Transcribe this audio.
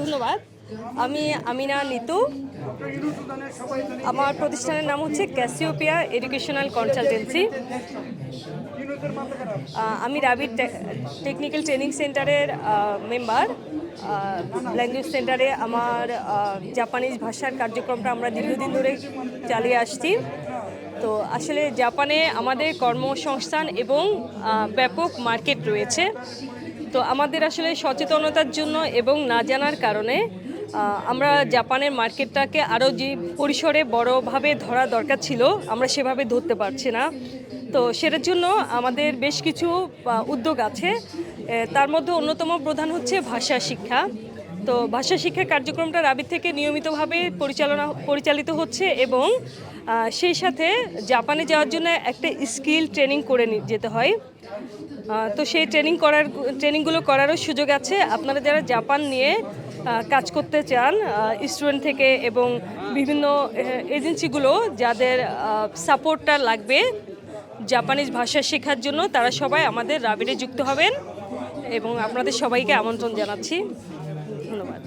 ধন্যবাদ। আমি আমিনা নিতু। আমার প্রতিষ্ঠানের নাম হচ্ছে ক্যাসিওপিয়া এডুকেশনাল কনসালটেন্সি। আমি রাবির টেকনিক্যাল ট্রেনিং সেন্টারের মেম্বার। ল্যাঙ্গুয়েজ সেন্টারে আমার জাপানিজ ভাষার কার্যক্রমটা আমরা দীর্ঘদিন ধরে চালিয়ে আসছি। তো আসলে জাপানে আমাদের কর্মসংস্থান এবং ব্যাপক মার্কেট রয়েছে। তো আমাদের আসলে সচেতনতার জন্য এবং না জানার কারণে আমরা জাপানের মার্কেটটাকে আরও যে পরিসরে বড়ভাবে ধরা দরকার ছিল, আমরা সেভাবে ধরতে পারছি না। তো সেটার জন্য আমাদের বেশ কিছু উদ্যোগ আছে। তার মধ্যে অন্যতম প্রধান হচ্ছে ভাষা শিক্ষা। তো ভাষা শিক্ষা কার্যক্রমটা রাবি থেকে নিয়মিতভাবে পরিচালনা, পরিচালিত হচ্ছে এবং সেই সাথে জাপানে যাওয়ার জন্য একটা স্কিল ট্রেনিং করে যেতে হয়। তো সেই ট্রেনিং করার ট্রেনিংগুলো করারও সুযোগ আছে। আপনারা যারা জাপান নিয়ে কাজ করতে চান স্টুডেন্ট থেকে এবং বিভিন্ন এজেন্সিগুলো যাদের সাপোর্টটা লাগবে জাপানিজ ভাষা শেখার জন্য, তারা সবাই আমাদের রাবিডে যুক্ত হবেন এবং আপনাদের সবাইকে আমন্ত্রণ জানাচ্ছি। ধন্যবাদ।